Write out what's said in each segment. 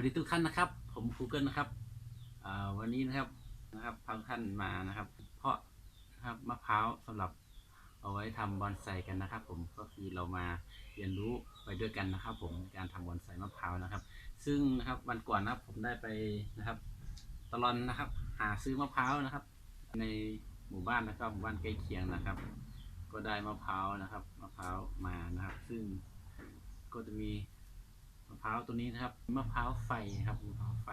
วัสดีทุกท่านนะครับ ผมครูเกิลนะครับวันนี้นะครับนะครับพาท่านมานะครับ เพาะนะครับมะพร้าวสำหรับเอาไว้ทำบอนไซกันนะครับ ผมก็คือเรามาเรียนรู้ไปด้วยกันนะครับ ผมการทำบอนไซมะพร้าวนะครับ ซึ่งนะครับวันก่อนนะครับผมได้ไปนะครับ ตลอนนะครับ หาซื้อมะพร้าวนะครับ ในหมู่บ้านนะครับหมู่บ้านใกล้เคียงนะครับ ก็ได้มะพร้าวนะครับมะพร้าวมานะครับ ซึ่งก็จะมี มะพร้าวตัวนี้นะครับมะพร้าวไฟครับมะพร้าวไฟ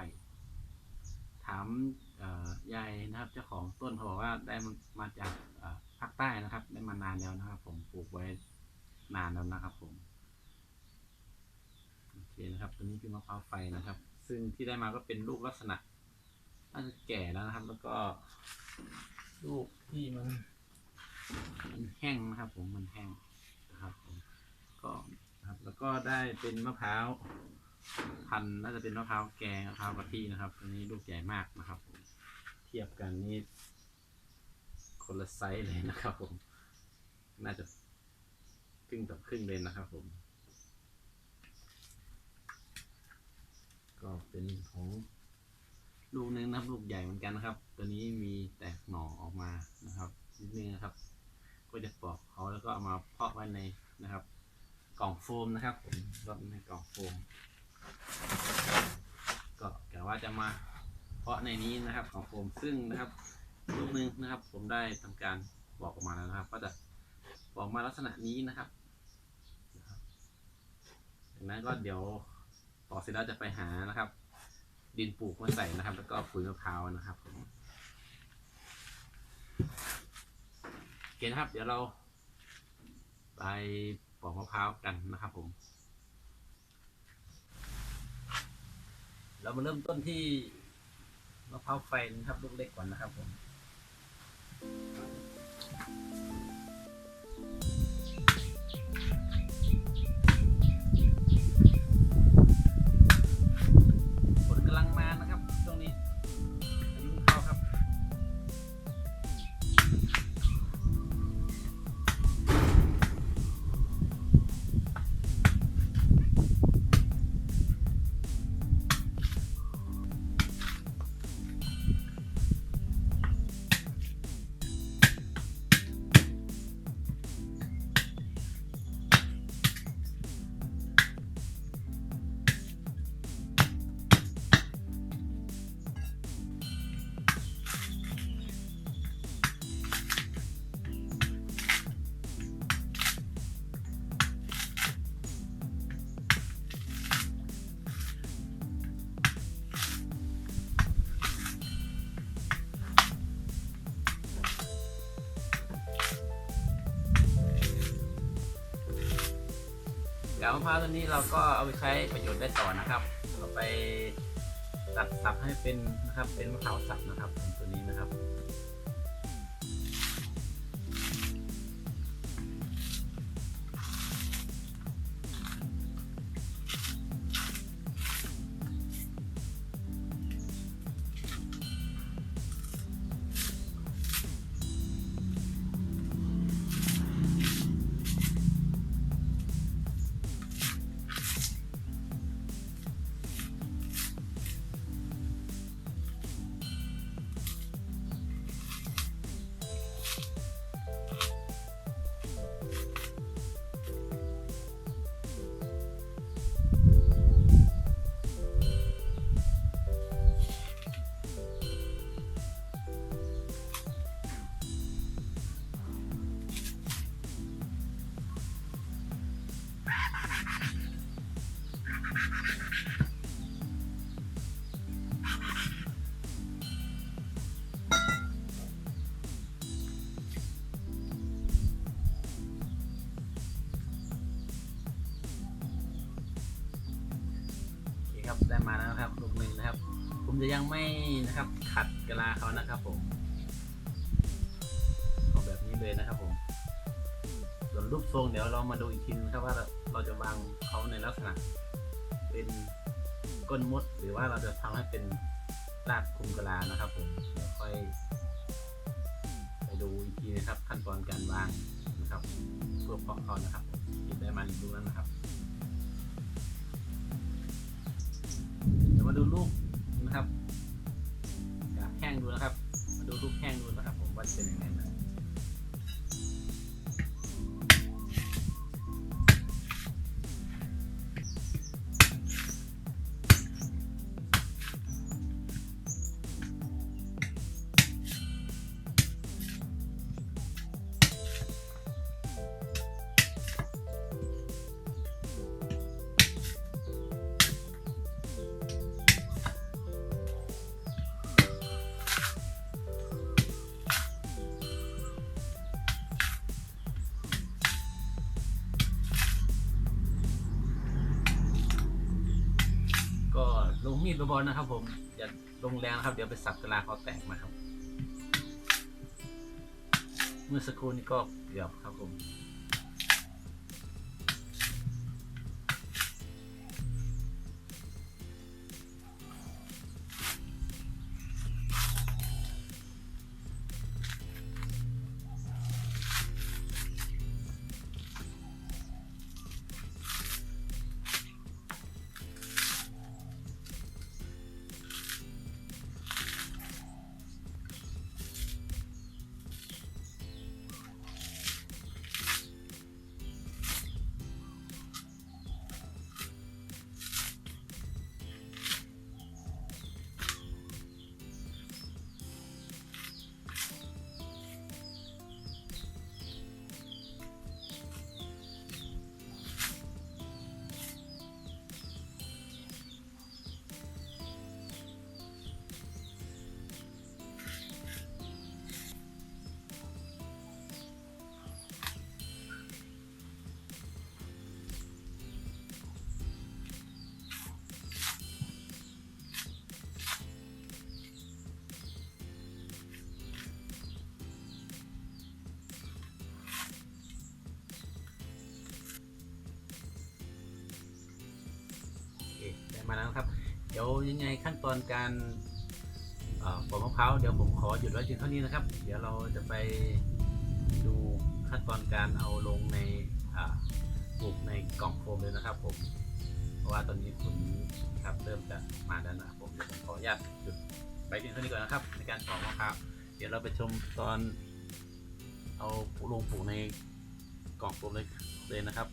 ถามยายนะครับ เจ้าของต้นเขาบอกว่าได้มาจากภาคใต้นะครับ ได้มานานแล้วนะครับ ผมปลูกไว้นานแล้วนะครับ ผมโอเคนะครับ ตัวนี้คือมะพร้าวไฟนะครับ ซึ่งที่ได้มาก็เป็นลูกลักษณะน่าจะแก่แล้วนะครับ แล้วก็ลูกที่มันมันแห้งนะครับ ผมมันแห้งนะครับผมก็ ครับ แล้วก็ได้เป็นมะพร้าวพันน่าจะเป็นมะพร้าวแกงมะพร้าวกะทินะครับตัวนี้ลูกใหญ่มากนะครับ เทียบกันนี่คนละไซส์เลยนะครับ ผม น่าจะครึ่งต่อครึ่งเลยนะครับ ผม ก็เป็นของลูกนึงนะครับลูกใหญ่เหมือนกันนะครับ ตัวนี้มีแตกหน่อออกมานะครับนิดนึงนะครับ ก็จะปอกเขาแล้วก็เอามาเพาะไว้ในนะครับ กล่องโฟมนะครับผมรอบในกล่องโฟม ก็กะว่าจะมาเพาะในนี้นะครับกล่องโฟมซึ่งนะครับลูกหนึงนะครับ ผมได้ทำการบอกออกมาแล้วนะครับ ก็จะบอกมาลักษณะนี้นะครับจากนั้นก็เดี๋ยวปอเสร็จแล้วจะไปหานะครับ ดินปลูกมาใส่นะครับ แล้วก็ปุ๋ยมะพร้าวนะครับผมโอเคนะครับ เดี๋ยวเราไป อกมะพร้าวกันนะครับผม เรามาเริ่มต้นที่มะพร้าวไฟนะครับลูกเล็กก่อนนะครับผม พร้าวตัวนี้เราก็เอาไปใช้ประโยชน์ได้ต่อนะครับเราไปตัดสับให้เป็นนะครับเป็นมะพร้าวสับนะครับตัวนี้นะครับ จะยังไม่นะครับขัดกะลาเขานะครับผมเอาแบบนี้เลยนะครับผมส่วนรูปทรงเดี๋ยวเรามาดูอีกทีนะครับว่าเราจะวางเขาในลักษณะ เป็นก้นมด หรือว่าเราจะทำให้เป็นรากคลุมกะลานะครับ ผมเดี๋ยวค่อยไปดูอีกทีนะครับ ขั้นตอนการวางนะครับเพื่อเพาะเขานะครับหยิบได้มาดูนั้นนะครับเดี๋ยวมาดูลูก นะครับอยากแห้งดูนะครับ มาดูรูปแห้งดูนะครับ ผมว่าจะเป็นยังไง ดเบาๆนะครับผมอย่าลงแรงนะครับ เดี๋ยวไปสับกะลาเขาแตกมาครับ เมื่อสักครู่นี้ก็เกือบครับผม มาแล้วครับ เดี๋ยวยังไงขั้นตอนการเอ่อปอกมะพร้าวเดี๋ยวผมขอหยุดไว้เพียงเท่านี้นะครับ เดี๋ยวเราจะไปดูขั้นตอนการเอาลงในปลูกในกล่องโฟมเลยนะครับ ผม เพราะว่าตอนนี้ฝนครับเริ่มจะมาแล้วนะครับผมเดี๋ยวผมขออนุญาตหยุดไปเพียงเท่านี้ก่อนนะครับ ในการปอกมะพร้าวเดี๋ยวเราไปชมตอนเอาลงปลูกในกล่องโฟมเลยเลยนะครับ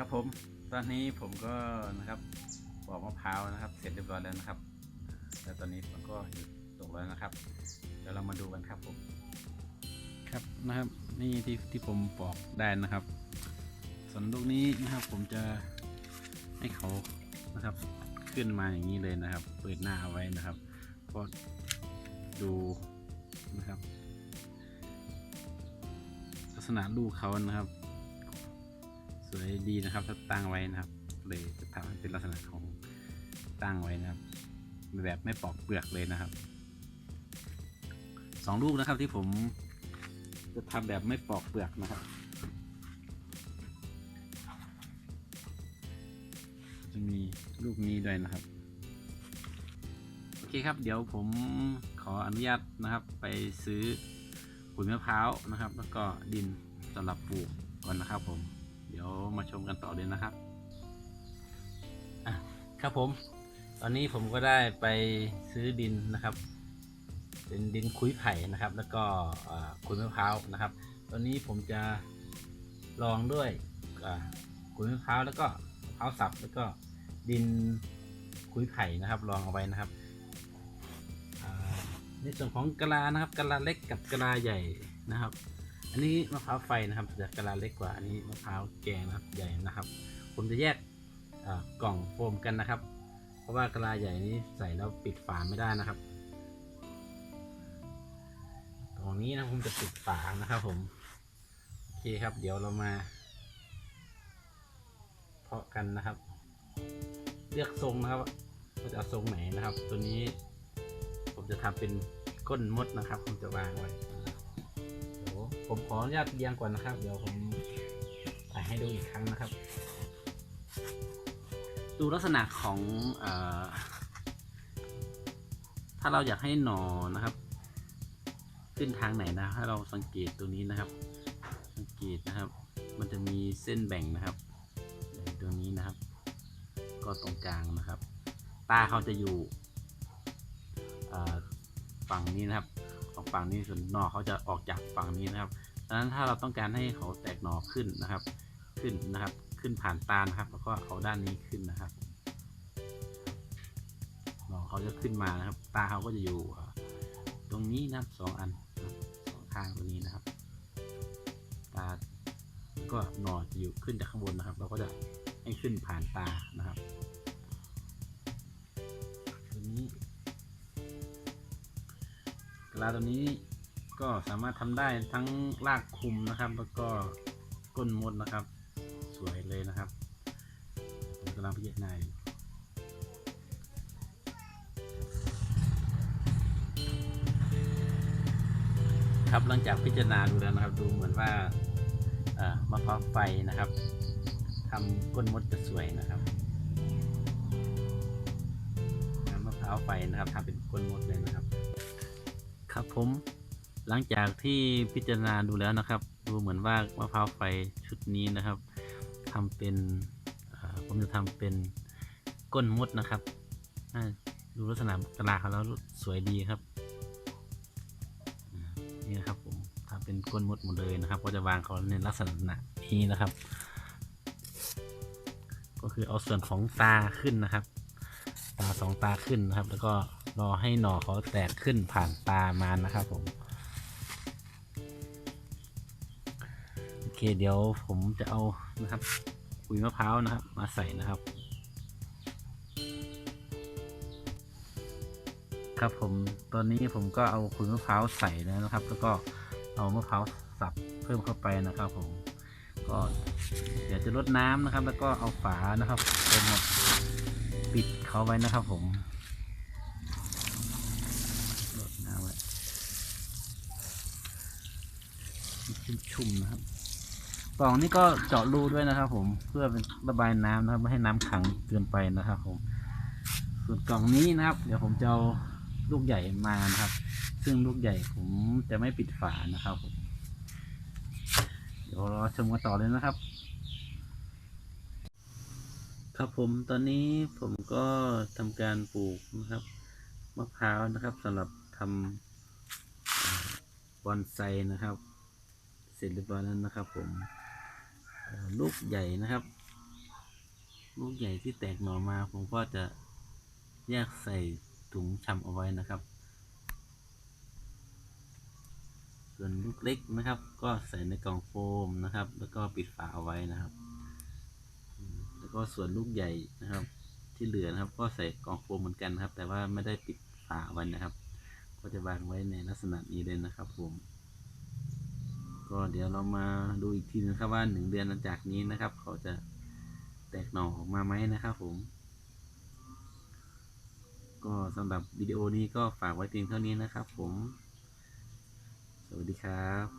ครับผม ตอนนี้ผมก็นะครับปอกมะพร้าวนะครับ เสร็จเรียบร้อยแล้วนะครับ แล้วตอนนี้ผมก็หยุดตกแล้วนะครับเดี๋ยวเรามาดูกันครับผม ครับนะครับ นี่ที่ที่ผมปอกได้นะครับ ส่วนลูกนี้นะครับ ผมจะให้เขานะครับ ขึ้นมาอย่างนี้เลยนะครับ เปิดหน้าเอาไว้นะครับก็ดูนะครับ ลักษณะลูกเขานะครับ สวยดีนะครับถ้าตั้งไว้นะครับ เลยจะทำให้เป็นลักษณะของตั้งไว้นะครับ แบบไม่ปอกเปลือกเลยนะครับสองลูกนะครับที่ผมจะทำแบบไม่ปอกเปลือกนะครับจะมีลูกนี้ด้วยนะครับ โอเคครับ เดี๋ยวผมขออนุญาตนะครับ ไปซื้อขุยมะพร้าวนะครับ แล้วก็ดินสำหรับปลูกก่อนนะครับผม เดี๋ยวมาชมกันต่อเลยนะครับครับผม ตอนนี้ผมก็ได้ไปซื้อดินนะครับ เป็นดินคุ้ยไผ่นะครับ แล้วก็ขุยมะพร้าวนะครับ ตอนนี้ผมจะลองด้วยขุยมะพร้าวแล้วก็มะพร้าวสับแล้วก็ดินคุ้ยไผ่นะครับลองเอาไว้นะครับในส่วนของกะลานะครับกะลาเล็กกับกะลาใหญ่นะครับ อันนี้มะพร้าวไฟนะครับจะกะลาเล็กกว่าอันนี้มะพร้าวแกงนะครับใหญ่นะครับ ผมจะแยกกล่องโฟมกันนะครับ เพราะว่ากะลาใหญ่นี้ใส่แล้วปิดฝาไม่ได้นะครับ ตรงนี้นะผมจะปิดฝานะครับ ผมโอเคครับ เดี๋ยวเรามา เพาะกันนะครับ เลือกทรงนะครับว่าจะเอาทรงไหนนะครับ ตัวนี้ ผมจะทำเป็นก้นมดนะครับ ผมจะวางไว้ ผมขออนุญาตเรียงก่อนนะครับ เดี๋ยวผมถ่ายให้ดูอีกครั้งนะครับ ดูลักษณะของอถ้าเราอยากให้หนอนะครับ ขึ้นทางไหนนะ ถ้าเราสังเกตตัวนี้นะครับ สังเกตนะครับ มันจะมีเส้นแบ่งนะครับตรงนี้นะครับ ก็ตรงกลางนะครับ ตาเขาจะอยู่ฝั่งนี้นะครับ ของฝั่งนี้ส่วนหน่อเขาจะออกจากฝั่งนี้นะครับดังนั้นถ้าเราต้องการให้เขาแตกหน่อขึ้นนะครับ ขึ้นนะครับ ขึ้นผ่านตานะครับ แล้วก็เอาด้านนี้ขึ้นนะครับหน่อเขาจะขึ้นมานะครับ ตาเขาก็จะอยู่ตรงนี้นะครับสองอันสองข้างตรงนี้นะครับ ตาก็หน่อจะอยู่ขึ้นจากข้างบนนะครับ เราก็จะให้ขึ้นผ่านตานะครับ ลาตัวนี้ก็สามารถทำได้ทั้งลากคุมนะครับ แล้วก็ก้นมดนะครับ สวยเลยนะครับผมกำลังพิจารณาอยู่ครับหลังจากพิจารณาดูแล้วนะครับ ดูเหมือนว่ามะพร้าวไฟนะครับทำก้นมดจะสวยนะครับน้ำมะพร้าวไฟนะครับทำเป็นก้นมดเลยนะครับ ครับผมหลังจากที่พิจารณาดูแล้วนะครับ ดูเหมือนว่ามะพร้าวไฟชุดนี้นะครับทำเป็นผมจะทำเป็นก้นมดนะครับดูลักษณะกระลาเขาแล้วสวยดีครับนี่นะครับผมทำเป็นก้นมดหมดเลยนะครับ ก็จะวางเขาในลักษณะนี้นะครับ ก็คือเอาส่วนของตาขึ้นนะครับ ตาสองตาขึ้นนะครับ แล้วก็ รอให้หน่อเขาแตกขึ้นผ่านตามานะครับผม โอเคเดี๋ยวผมจะเอานะครับขุยมะพร้าวนะครับ มาใส่นะครับ ครับผมตอนนี้ผมก็เอาขุยมะพร้าวใส่แล้วนะครับ แล้วก็เอามะพร้าวสับเพิ่มเข้าไปนะครับผมก็เดี๋ยวจะลดน้ำนะครับ แล้วก็เอาฝานะครับเป็นหมปิดเขาไว้นะครับผมลดน้ำไว้ ชุ่มๆนะครับกล่องนี้ก็เจาะรูด้วยนะครับ ผมเพื่อเป็นระบายน้ำนะครับ ไม่ให้น้ำขังเกินไปนะครับ ผม ส่วนกล่องนี้นะครับ เดี๋ยวผมจะเอาลูกใหญ่มานะครับ ซึ่งลูกใหญ่ผมจะไม่ปิดฝานะครับผมเดี๋ยวรอชมกันต่อเลยนะครับ ครับผมตอนนี้ผมก็ทำการปลูกนะครับมะพร้าวนะครับสำหรับทำอ่าบอนไซนะครับ เสร็จเรียบร้อยแล้วนะครับ ผมลูกใหญ่นะครับ ลูกใหญ่ที่แตกหน่อมา ผมก็จะแยกใส่ถุงชำเอาไว้นะครับ ส่วนลูกเล็กนะครับ ก็ใส่ในกล่องโฟมนะครับ แล้วก็ปิดฝาเอาไว้นะครับ แล้วก็ส่วนลูกใหญ่นะครับ ที่เหลือนะครับ ก็ใส่กล่องโฟมเหมือนกันนะครับ แต่ว่าไม่ได้ปิดฝาไว้นะครับ ก็จะวางไว้ในลักษณะนี้เลยนะครับผม ก็เดี๋ยวเรามาดูอีกทีนะครับว่าหนึ่งเดือนหลังจากนี้นะครับ เขาจะแตกหน่อออกมาไหมนะครับผม ก็สำหรับวิดีโอนี้ก็ฝากไว้เพียงเท่านี้นะครับผม สวัสดีครับ